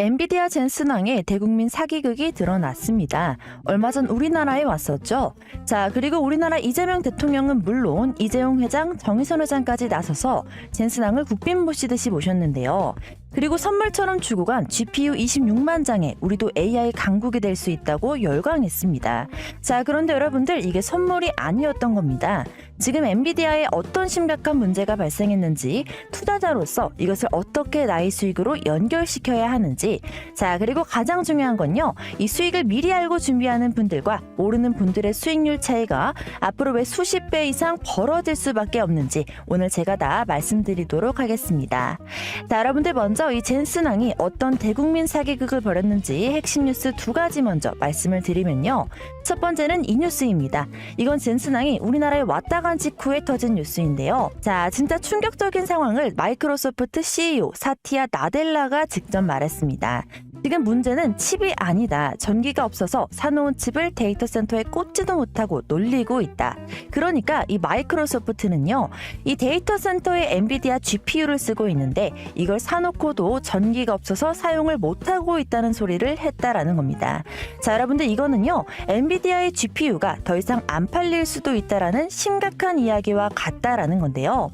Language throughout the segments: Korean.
엔비디아 젠슨왕의 대국민 사기극이 드러났습니다. 얼마 전 우리나라에 왔었죠. 자, 그리고 우리나라 이재명 대통령은 물론 이재용 회장, 정의선 회장까지 나서서 젠슨왕을 국빈 모시듯이 모셨는데요. 그리고 선물처럼 주고 간 GPU 26만 장에 우리도 AI 강국이 될 수 있다고 열광했습니다. 자, 그런데 여러분들 이게 선물이 아니었던 겁니다. 지금 엔비디아에 어떤 심각한 문제가 발생했는지 투자자로서 이것을 어떻게 나의 수익으로 연결시켜야 하는지 자 그리고 가장 중요한 건요 이 수익을 미리 알고 준비하는 분들과 모르는 분들의 수익률 차이가 앞으로 왜 수십 배 이상 벌어질 수밖에 없는지 오늘 제가 다 말씀드리도록 하겠습니다. 자 여러분들 먼저 이 젠슨왕이 어떤 대국민 사기극을 벌였는지 핵심 뉴스 두 가지 먼저 말씀을 드리면요. 첫 번째는 이 뉴스입니다. 이건 젠슨왕이 우리나라에 왔다 간 직후에 터진 뉴스인데요. 자, 진짜 충격적인 상황을 마이크로소프트 CEO 사티아 나델라가 직접 말했습니다. 지금 문제는 칩이 아니다. 전기가 없어서 사놓은 칩을 데이터 센터에 꽂지도 못하고 놀리고 있다. 그러니까 이 마이크로소프트는요, 이 데이터 센터에 엔비디아 GPU를 쓰고 있는데 이걸 사놓고도 전기가 없어서 사용을 못하고 있다는 소리를 했다라는 겁니다. 자, 여러분들 이거는요, 엔비디아의 GPU가 더 이상 안 팔릴 수도 있다라는 심각한 이야기와 같다라는 건데요.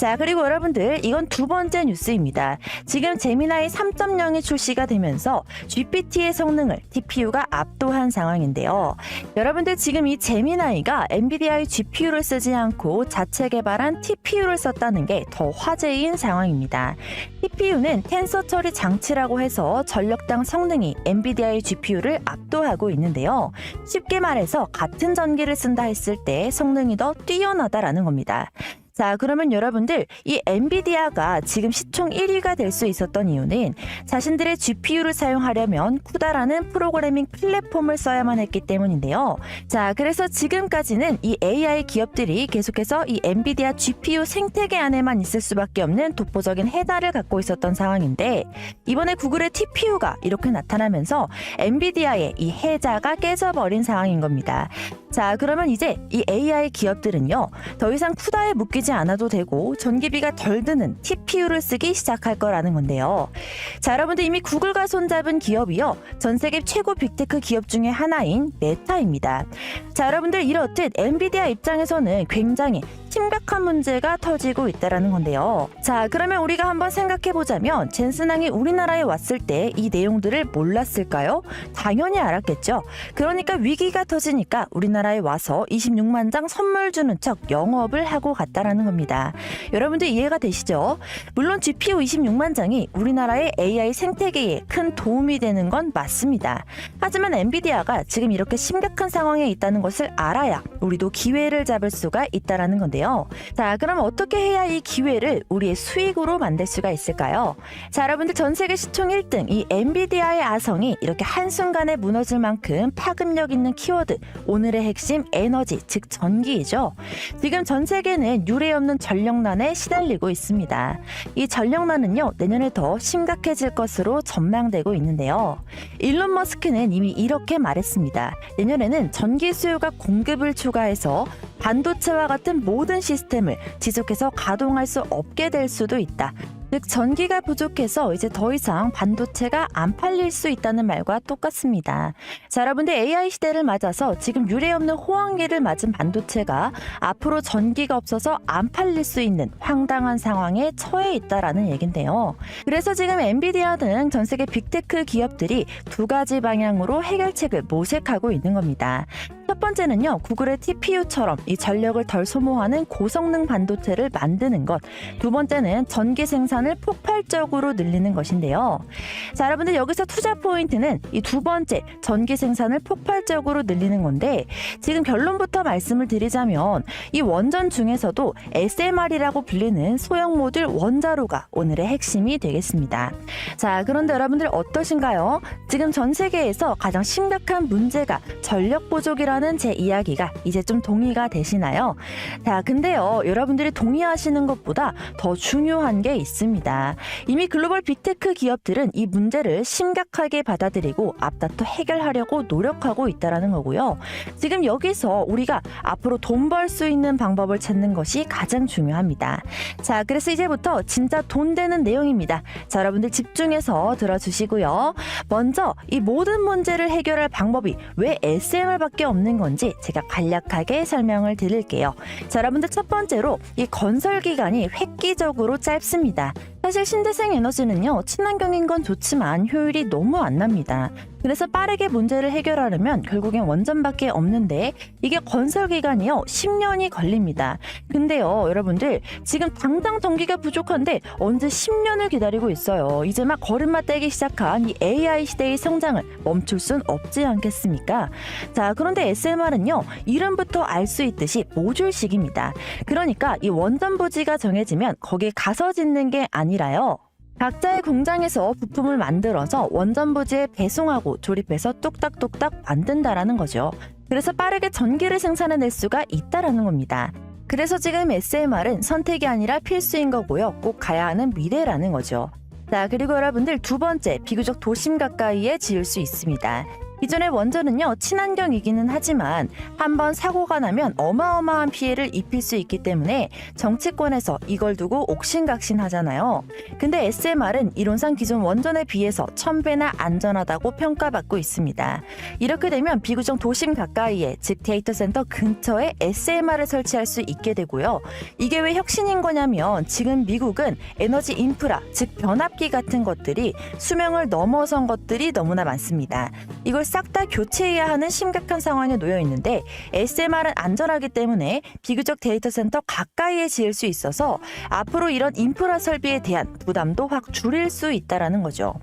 자, 그리고 여러분들 이건 두 번째 뉴스입니다. 지금 제미나이 3.0이 출시가 되면서 GPT의 성능을 TPU가 압도한 상황인데요. 여러분들 지금 이 제미나이가 엔비디아의 GPU를 쓰지 않고 자체 개발한 TPU를 썼다는 게 더 화제인 상황입니다. TPU는 텐서 처리 장치라고 해서 전력당 성능이 엔비디아의 GPU를 압도하고 있는데요. 쉽게 말해서 같은 전기를 쓴다 했을 때 성능이 더 뛰어나다라는 겁니다. 자, 그러면 여러분들 이 엔비디아가 지금 시총 1위가 될 수 있었던 이유는 자신들의 GPU를 사용하려면 쿠다라는 프로그래밍 플랫폼을 써야만 했기 때문인데요. 자, 그래서 지금까지는 이 AI 기업들이 계속해서 이 엔비디아 GPU 생태계 안에만 있을 수밖에 없는 독보적인 해달을 갖고 있었던 상황인데 이번에 구글의 TPU가 이렇게 나타나면서 엔비디아의 이 해자가 깨져버린 상황인 겁니다. 자, 그러면 이제 이 AI 기업들은요, 더 이상 쿠다에 묶이 지 않아도 되고 전기비가 덜 드는 TPU를 쓰기 시작할 거라는 건데요. 자, 여러분들 이미 구글과 손잡은 기업이요, 전 세계 최고 빅테크 기업 중에 하나인 메타입니다. 자, 여러분들 이렇듯 엔비디아 입장에서는 굉장히 심각한 문제가 터지고 있다라는 건데요. 자, 그러면 우리가 한번 생각해 보자면 젠슨왕이 우리나라에 왔을 때 이 내용들을 몰랐을까요? 당연히 알았겠죠. 그러니까 위기가 터지니까 우리나라에 와서 26만 장 선물 주는 척 영업을 하고 갔다라는 겁니다. 여러분들 이해가 되시죠? 물론 GPU 26만 장이 우리나라의 AI 생태계에 큰 도움이 되는 건 맞습니다. 하지만 엔비디아가 지금 이렇게 심각한 상황에 있다는 것을 알아야 우리도 기회를 잡을 수가 있다라는 건데요. 자, 그럼 어떻게 해야 이 기회를 우리의 수익으로 만들 수가 있을까요? 자, 여러분들 전 세계 시총 1등 이 엔비디아의 아성이 이렇게 한순간에 무너질 만큼 파급력 있는 키워드 오늘의 핵심 에너지 즉 전기이죠. 지금 전 세계는 유례 없는 전력난에 시달리고 있습니다. 이 전력난은요 내년에 더 심각해질 것으로 전망되고 있는데요. 일론 머스크는 이미 이렇게 말했습니다. 내년에는 전기 수요가 공급을 추가해서 반도체와 같은 모든 시스템을 지속해서 가동할 수 없게 될 수도 있다. 즉 전기가 부족해서 이제 더 이상 반도체가 안 팔릴 수 있다는 말과 똑같습니다. 자, 여러분들 AI 시대를 맞아서 지금 유례없는 호황기를 맞은 반도체가 앞으로 전기가 없어서 안 팔릴 수 있는 황당한 상황에 처해 있다라는 얘긴데요. 그래서 지금 엔비디아 등 전 세계 빅테크 기업들이 두 가지 방향으로 해결책을 모색하고 있는 겁니다. 첫 번째는요, 구글의 TPU처럼 이 전력을 덜 소모하는 고성능 반도체를 만드는 것. 두 번째는 전기 생산을 폭발적으로 늘리는 것인데요. 자, 여러분들 여기서 투자 포인트는 이 두 번째 전기 생산을 폭발적으로 늘리는 건데 지금 결론부터 말씀을 드리자면 이 원전 중에서도 SMR이라고 불리는 소형 모듈 원자로가 오늘의 핵심이 되겠습니다. 자, 그런데 여러분들 어떠신가요? 지금 전 세계에서 가장 심각한 문제가 전력 부족이라는 하는 제 이야기가 이제 좀 동의가 되시나요? 자, 근데요, 여러분들이 동의하시는 것보다 더 중요한 게 있습니다. 이미 글로벌 빅테크 기업들은 이 문제를 심각하게 받아들이고 앞다퉈 해결하려고 노력하고 있다라는 거고요. 지금 여기서 우리가 앞으로 돈 벌 수 있는 방법을 찾는 것이 가장 중요합니다. 자, 그래서 이제부터 진짜 돈 되는 내용입니다. 자, 여러분들 집중해서 들어주시고요. 먼저 이 모든 문제를 해결할 방법이 왜 SMR밖에 없는 건지 제가 간략하게 설명을 드릴게요. 자, 여러분들 첫 번째로 이 건설 기간이 획기적으로 짧습니다. 사실 신재생 에너지는요, 친환경인 건 좋지만 효율이 너무 안 납니다. 그래서 빠르게 문제를 해결하려면 결국엔 원전밖에 없는데 이게 건설 기간이요 10년이 걸립니다. 근데요 여러분들 지금 당장 전기가 부족한데 언제 10년을 기다리고 있어요. 이제 막 걸음마 떼기 시작한 이 AI 시대의 성장을 멈출 순 없지 않겠습니까? 자 그런데 SMR은요 이름부터 알 수 있듯이 모듈식입니다. 그러니까 이 원전 부지가 정해지면 거기에 가서 짓는 게 아니라요. 각자의 공장에서 부품을 만들어서 원전 부지에 배송하고 조립해서 뚝딱뚝딱 만든다라는 거죠. 그래서 빠르게 전기를 생산해낼 수가 있다라는 겁니다. 그래서 지금 SMR은 선택이 아니라 필수인 거고요. 꼭 가야 하는 미래라는 거죠. 자, 그리고 여러분들 두 번째, 비교적 도심 가까이에 지을 수 있습니다. 기존의 원전은요, 친환경이기는 하지만 한번 사고가 나면 어마어마한 피해를 입힐 수 있기 때문에 정치권에서 이걸 두고 옥신각신 하잖아요. 근데 SMR은 이론상 기존 원전에 비해서 천배나 안전하다고 평가받고 있습니다. 이렇게 되면 비구정 도심 가까이에, 즉 데이터 센터 근처에 SMR을 설치할 수 있게 되고요. 이게 왜 혁신인 거냐면 지금 미국은 에너지 인프라, 즉 변압기 같은 것들이 수명을 넘어선 것들이 너무나 많습니다. 이걸 싹 다 교체해야 하는 심각한 상황에 놓여 있는데 SMR은 안전하기 때문에 비교적 데이터 센터 가까이에 지을 수 있어서 앞으로 이런 인프라 설비에 대한 부담도 확 줄일 수 있다라는 거죠.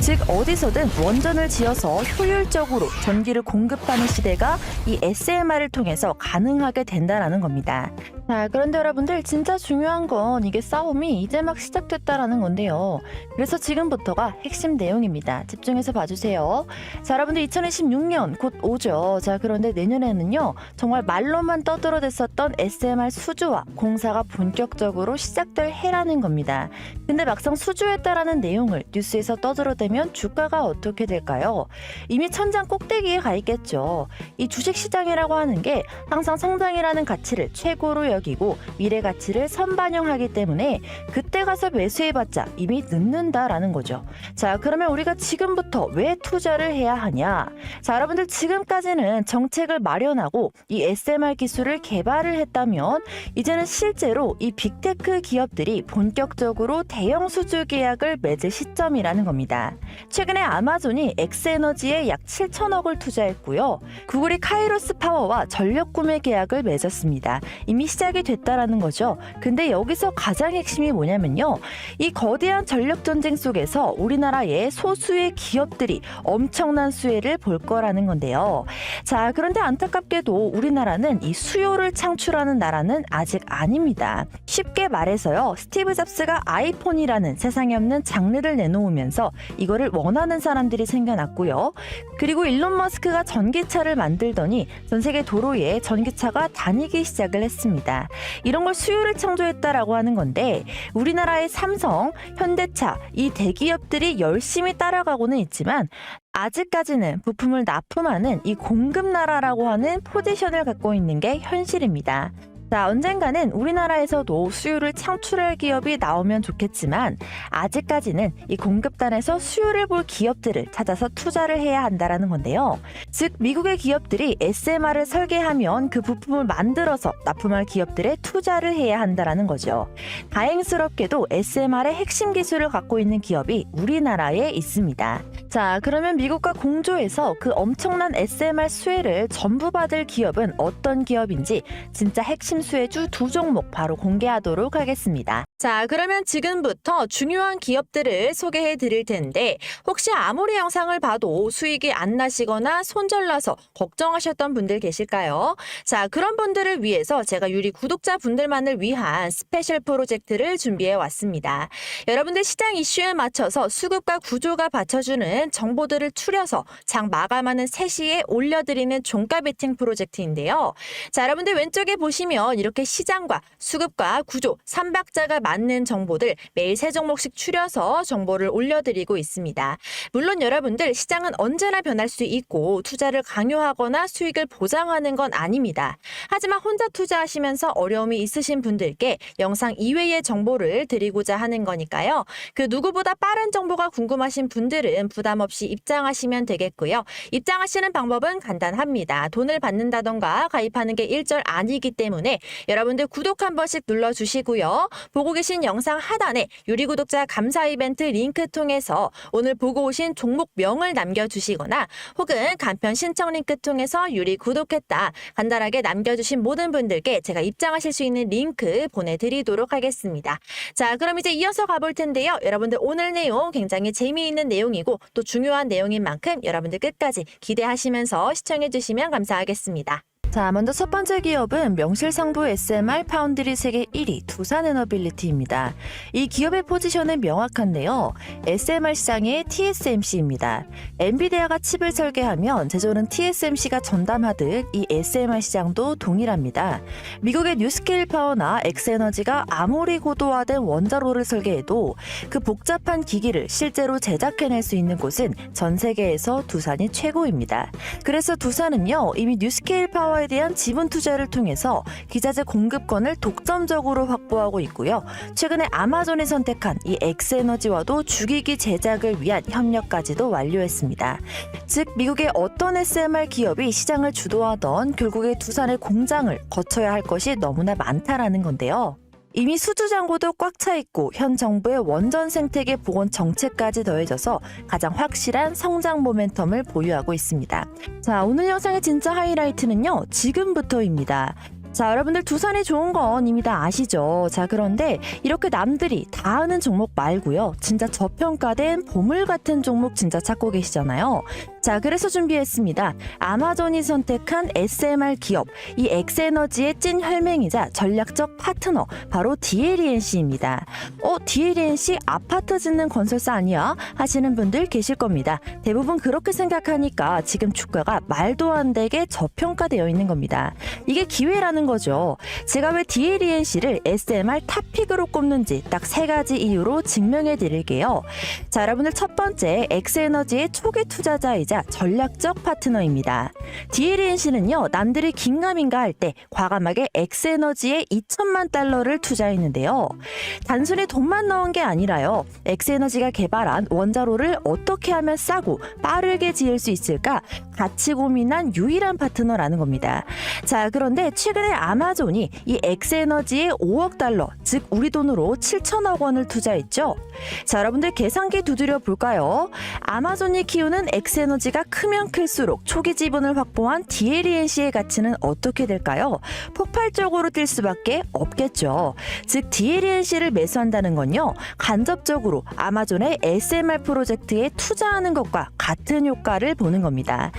즉 어디서든 원전을 지어서 효율적으로 전기를 공급하는 시대가 이 SMR을 통해서 가능하게 된다라는 겁니다. 자, 그런데 여러분들 진짜 중요한 건 이게 싸움이 이제 막 시작됐다라는 건데요. 그래서 지금부터가 핵심 내용입니다. 집중해서 봐주세요. 자, 여러분들 2026년 곧 오죠. 자, 그런데 내년에는요, 정말 말로만 떠들어댔었던 SMR 수주와 공사가 본격적으로 시작될 해라는 겁니다. 근데 막상 수주했다라는 내용을 뉴스에서 떠들어대면 주가가 어떻게 될까요? 이미 천장 꼭대기에 가 있겠죠. 이 주식 시장이라고 하는 게 항상 성장이라는 가치를 최고로 여기고 미래 가치를 선반영하기 때문에 그때 가서 매수해봤자 이미 늦는다라는 거죠. 자, 그러면 우리가 지금부터 왜 투자를 해야 하냐? 자, 여러분들 지금까지는 정책을 마련하고 이 SMR 기술을 개발을 했다면 이제는 실제로 이 빅테크 기업들이 본격적으로 대형 수주 계약을 맺을 시점이라는 겁니다. 최근에 아마존이 엑스에너지에 약 7천억을 투자했고요. 구글이 카이로스 파워와 전력 구매 계약을 맺었습니다. 이미 시작이 됐다라는 거죠. 근데 여기서 가장 핵심이 뭐냐면요. 이 거대한 전력 전쟁 속에서 우리나라의 소수의 기업들이 엄청난 수혜를 볼 거라는 건데요. 자, 그런데 안타깝게도 우리나라는 이 수요를 창출하는 나라는 아직 아닙니다. 쉽게 말해서요. 스티브 잡스가 아이폰이라는 세상에 없는 장르를 내놓으면서 이거를 원하는 사람들이 생겨났고요. 그리고 일론 머스크가 전기차를 만들더니 전 세계 도로에 전기차가 다니기 시작을 했습니다. 이런 걸 수요를 창조했다라고 하는 건데 우리나라의 삼성, 현대차 이 대기업들이 열심히 따라가고는 있지만 아직까지는 부품을 납품하는 이 공급 나라라고 하는 포지션을 갖고 있는 게 현실입니다. 자, 언젠가는 우리나라에서도 수요를 창출할 기업이 나오면 좋겠지만 아직까지는 이 공급단에서 수요를 볼 기업들을 찾아서 투자를 해야 한다라는 건데요. 즉 미국의 기업들이 SMR을 설계하면 그 부품을 만들어서 납품할 기업들에 투자를 해야 한다라는 거죠. 다행스럽게도 SMR의 핵심 기술을 갖고 있는 기업이 우리나라에 있습니다. 자, 그러면 미국과 공조해서 그 엄청난 SMR 수혜를 전부 받을 기업은 어떤 기업인지 진짜 핵심 수혜주 두 종목 바로 공개하도록 하겠습니다. 자, 그러면 지금부터 중요한 기업들을 소개해 드릴 텐데 혹시 아무리 영상을 봐도 수익이 안 나시거나 손절나서 걱정하셨던 분들 계실까요? 자, 그런 분들을 위해서 제가 유리 구독자 분들만을 위한 스페셜 프로젝트를 준비해 왔습니다. 여러분들 시장 이슈에 맞춰서 수급과 구조가 받쳐주는 정보들을 추려서 장 마감하는 3시에 올려드리는 종가 베팅 프로젝트인데요. 자, 여러분들 왼쪽에 보시면 이렇게 시장과 수급과 구조, 삼박자가 맞는 정보들 매일 세 종목씩 추려서 정보를 올려드리고 있습니다. 물론 여러분들 시장은 언제나 변할 수 있고 투자를 강요하거나 수익을 보장하는 건 아닙니다. 하지만 혼자 투자하시면서 어려움이 있으신 분들께 영상 이외의 정보를 드리고자 하는 거니까요. 그 누구보다 빠른 정보가 궁금하신 분들은 부담 없이 입장하시면 되겠고요. 입장하시는 방법은 간단합니다. 돈을 받는다던가 가입하는 게 일절 아니기 때문에 여러분들 구독 한 번씩 눌러주시고요. 보고 계신 영상 하단에 유리 구독자 감사 이벤트 링크 통해서 오늘 보고 오신 종목명을 남겨주시거나 혹은 간편 신청 링크 통해서 유리 구독했다 간단하게 남겨주신 모든 분들께 제가 입장하실 수 있는 링크 보내드리도록 하겠습니다. 자, 그럼 이제 이어서 가볼 텐데요. 여러분들 오늘 내용 굉장히 재미있는 내용이고 또 중요한 내용인 만큼 여러분들 끝까지 기대하시면서 시청해 주시면 감사하겠습니다. 자, 먼저 첫 번째 기업은 명실상부 SMR 파운드리 세계 1위 두산 에너빌리티입니다. 이 기업의 포지션은 명확한데요. SMR 시장의 TSMC입니다. 엔비디아가 칩을 설계하면 제조는 TSMC가 전담하듯 이 SMR 시장도 동일합니다. 미국의 뉴스케일 파워나 엑스에너지가 아무리 고도화된 원자로를 설계해도 그 복잡한 기기를 실제로 제작해낼 수 있는 곳은 전 세계에서 두산이 최고입니다. 그래서 두산은요, 이미 뉴스케일 파워 에 대한 지분 투자를 통해서 기자재 공급권을 독점적으로 확보하고 있고요. 최근에 아마존이 선택한 이 엑스에너지와도 주기기 제작을 위한 협력까지도 완료했습니다. 즉, 미국의 어떤 SMR 기업이 시장을 주도하던 결국에 두산의 공장을 거쳐야 할 것이 너무나 많다라는 건데요. 이미 수주 잔고도 꽉 차 있고 현 정부의 원전 생태계 보건 정책까지 더해져서 가장 확실한 성장 모멘텀을 보유하고 있습니다. 자, 오늘 영상의 진짜 하이라이트는요. 지금부터입니다. 자, 여러분들 두산이 좋은 건 이미 다 아시죠? 자, 그런데 이렇게 남들이 다 아는 종목 말고요. 진짜 저평가된 보물 같은 종목 진짜 찾고 계시잖아요. 자, 그래서 준비했습니다. 아마존이 선택한 SMR 기업, 이 엑스에너지의 찐 혈맹이자 전략적 파트너, 바로 DLENC입니다. 어, DLENC 아파트 짓는 건설사 아니야? 하시는 분들 계실 겁니다. 대부분 그렇게 생각하니까 지금 주가가 말도 안 되게 저평가되어 있는 겁니다. 이게 기회라는 거죠. 제가 왜 DLENC를 SMR 탑픽으로 꼽는지 딱 세 가지 이유로 증명해 드릴게요. 자, 여러분들 첫 번째, 엑스에너지의 초기 투자자이자 전략적 파트너입니다. DLNC는요, 남들이 긴가민가 할 때 과감하게 엑스에너지에 2천만 달러를 투자했는데요. 단순히 돈만 넣은 게 아니라요. 엑스에너지가 개발한 원자로를 어떻게 하면 싸고 빠르게 지을 수 있을까 같이 고민한 유일한 파트너라는 겁니다. 자, 그런데 최근에 아마존이 이 엑스에너지에 5억 달러, 즉 우리 돈으로 7천억 원을 투자했죠. 자, 여러분들 계산기 두드려 볼까요? 아마존이 키우는 엑스에너지 가 크면 클수록 초기 지분을 확보한 DLENC의 가치는 어떻게 될까요? 폭발적으로 뛸 수밖에 없겠죠. 즉 DLENC를 매수한다는 건요. 간접적으로 아마존의 SMR 프로젝트에 투자하는 것과 같은 효과를 보는 겁니다.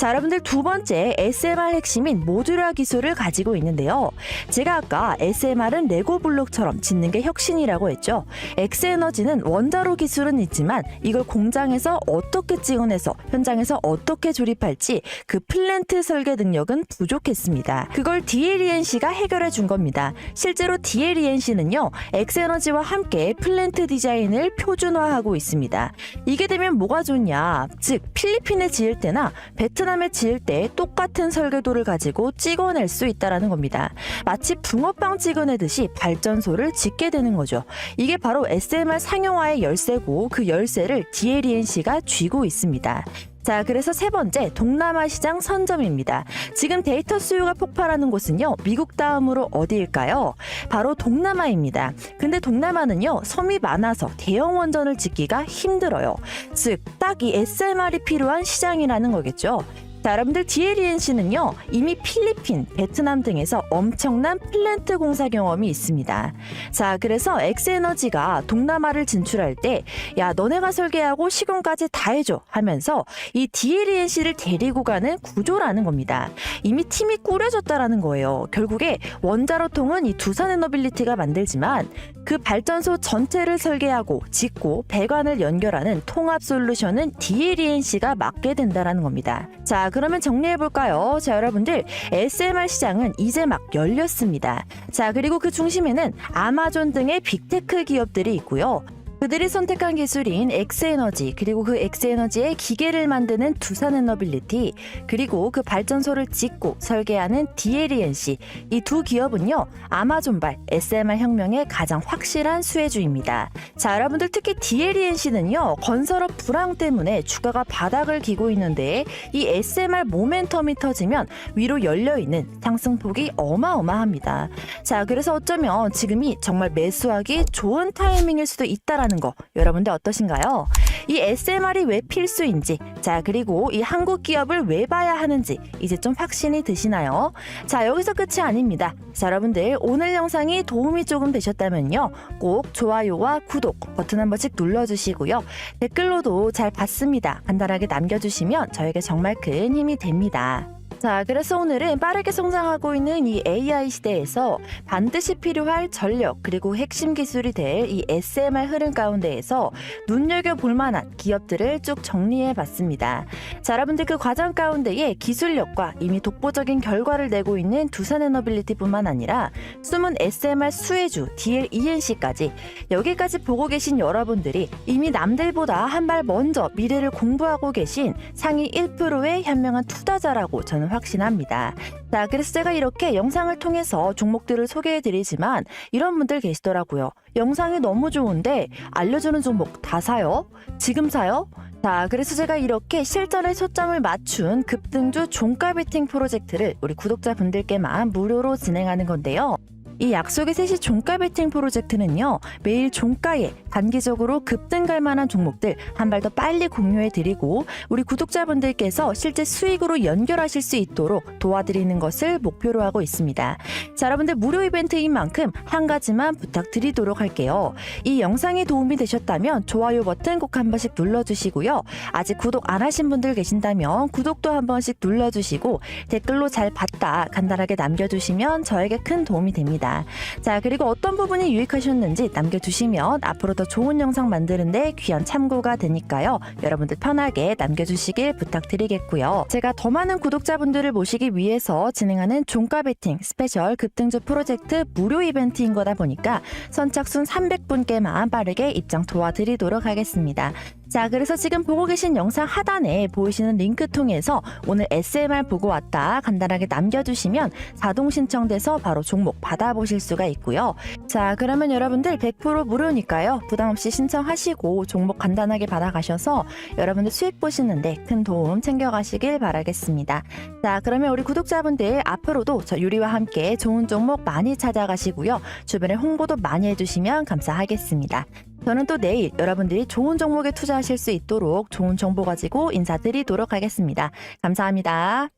자, 여러분들 두 번째 SMR 핵심인 모듈화 기술을 가지고 있는데요. 제가 아까 SMR은 레고 블록처럼 짓는 게 혁신이라고 했죠. 엑스에너지는 원자로 기술은 있지만 이걸 공장에서 어떻게 찍어내서 현장에서 어떻게 조립할지 그 플랜트 설계 능력은 부족했습니다. 그걸 DLENC가 해결해 준 겁니다. 실제로 DLENC는요, 엑스에너지와 함께 플랜트 디자인을 표준화하고 있습니다. 이게 되면 뭐가 좋냐? 즉, 필리핀에 지을 때나 베트남 에 지을 때 똑같은 설계도를 가지고 찍어낼 수 있다라는 겁니다. 마치 붕어빵 찍어내듯이 발전소를 짓게 되는 거죠. 이게 바로 SMR 상용화의 열쇠고 그 열쇠를 DLENC가 쥐고 있습니다. 자, 그래서 세 번째, 동남아 시장 선점입니다. 지금 데이터 수요가 폭발하는 곳은요, 미국 다음으로 어디일까요? 바로 동남아입니다. 근데 동남아는요, 섬이 많아서 대형 원전을 짓기가 힘들어요. 즉, 딱 이 SMR이 필요한 시장이라는 거겠죠. 자, 여러분들 DLENC는요 이미 필리핀, 베트남 등에서 엄청난 플랜트 공사 경험이 있습니다. 자, 그래서 엑스에너지가 동남아를 진출할 때, 야, 너네가 설계하고 시공까지 다 해줘 하면서 이 DLENC를 데리고 가는 구조라는 겁니다. 이미 팀이 꾸려졌다라는 거예요. 결국에 원자로통은 이 두산에너빌리티가 만들지만 그 발전소 전체를 설계하고 짓고 배관을 연결하는 통합 솔루션은 DLENC가 맡게 된다라는 겁니다. 자, 그러면 정리해 볼까요? 자, 여러분들 SMR 시장은 이제 막 열렸습니다. 자, 그리고 그 중심에는 아마존 등의 빅테크 기업들이 있고요. 그들이 선택한 기술인 엑스에너지 그리고 그 엑스에너지의 기계를 만드는 두산에너빌리티 그리고 그 발전소를 짓고 설계하는 DLENC 이 두 기업은요 아마존발 SMR 혁명의 가장 확실한 수혜주입니다. 자 여러분들 특히 DLENC는요 건설업 불황 때문에 주가가 바닥을 기고 있는데 이 SMR 모멘텀이 터지면 위로 열려 있는 상승폭이 어마어마합니다. 자 그래서 어쩌면 지금이 정말 매수하기 좋은 타이밍일 수도 있다라는 거 여러분들 어떠신가요? 이 SMR이 왜 필수인지 자 그리고 이 한국 기업을 왜 봐야 하는지 이제 좀 확신이 드시나요? 자 여기서 끝이 아닙니다. 자 여러분들 오늘 영상이 도움이 조금 되셨다면요 꼭 좋아요와 구독 버튼 한 번씩 눌러주시고요 댓글로도 잘 봤습니다 간단하게 남겨주시면 저에게 정말 큰 힘이 됩니다. 자, 그래서 오늘은 빠르게 성장하고 있는 이 AI 시대에서 반드시 필요할 전력 그리고 핵심 기술이 될 이 SMR 흐름 가운데에서 눈여겨 볼 만한 기업들을 쭉 정리해 봤습니다. 자, 여러분들 그 과정 가운데에 기술력과 이미 독보적인 결과를 내고 있는 두산에너빌리티뿐만 아니라 숨은 SMR 수혜주 DLENC까지 여기까지 보고 계신 여러분들이 이미 남들보다 한 발 먼저 미래를 공부하고 계신 상위 1%의 현명한 투자자라고 저는 확신합니다. 자, 그래서 제가 이렇게 영상을 통해서 종목들을 소개해 드리지만 이런 분들 계시더라고요. 영상이 너무 좋은데 알려주는 종목 다 사요? 지금 사요? 자, 그래서 제가 이렇게 실전에 초점을 맞춘 급등주 종가 베팅 프로젝트를 우리 구독자분들께만 무료로 진행하는 건데요. 이 약속의 셋이 종가 베팅 프로젝트는요 매일 종가에 단기적으로 급등 갈 만한 종목들 한 발 더 빨리 공유해 드리고 우리 구독자분들께서 실제 수익으로 연결하실 수 있도록 도와드리는 것을 목표로 하고 있습니다. 자 여러분들 무료 이벤트인 만큼 한 가지만 부탁드리도록 할게요. 이 영상이 도움이 되셨다면 좋아요 버튼 꼭 한 번씩 눌러주시고요. 아직 구독 안 하신 분들 계신다면 구독도 한 번씩 눌러주시고 댓글로 잘 봤다 간단하게 남겨주시면 저에게 큰 도움이 됩 니다. 자, 그리고 어떤 부분이 유익하셨는지 남겨주시면 앞으로 더 좋은 영상 만드는데 귀한 참고가 되니까요. 여러분들 편하게 남겨주시길 부탁드리겠고요. 제가 더 많은 구독자분들을 모시기 위해서 진행하는 종가 베팅 스페셜 급등주 프로젝트 무료 이벤트인 거다 보니까 선착순 300분께만 빠르게 입장 도와드리도록 하겠습니다. 자, 그래서 지금 보고 계신 영상 하단에 보이시는 링크 통해서 오늘 SMR 보고 왔다 간단하게 남겨주시면 자동 신청돼서 바로 종목 받아보실 수가 있고요. 자, 그러면 여러분들 100% 무료니까요. 부담 없이 신청하시고 종목 간단하게 받아가셔서 여러분들 수익 보시는데 큰 도움 챙겨가시길 바라겠습니다. 자, 그러면 우리 구독자분들 앞으로도 저 유리와 함께 좋은 종목 많이 찾아가시고요. 주변에 홍보도 많이 해주시면 감사하겠습니다. 저는 또 내일 여러분들이 좋은 종목에 투자하실 수 있도록 좋은 정보 가지고 인사드리도록 하겠습니다. 감사합니다.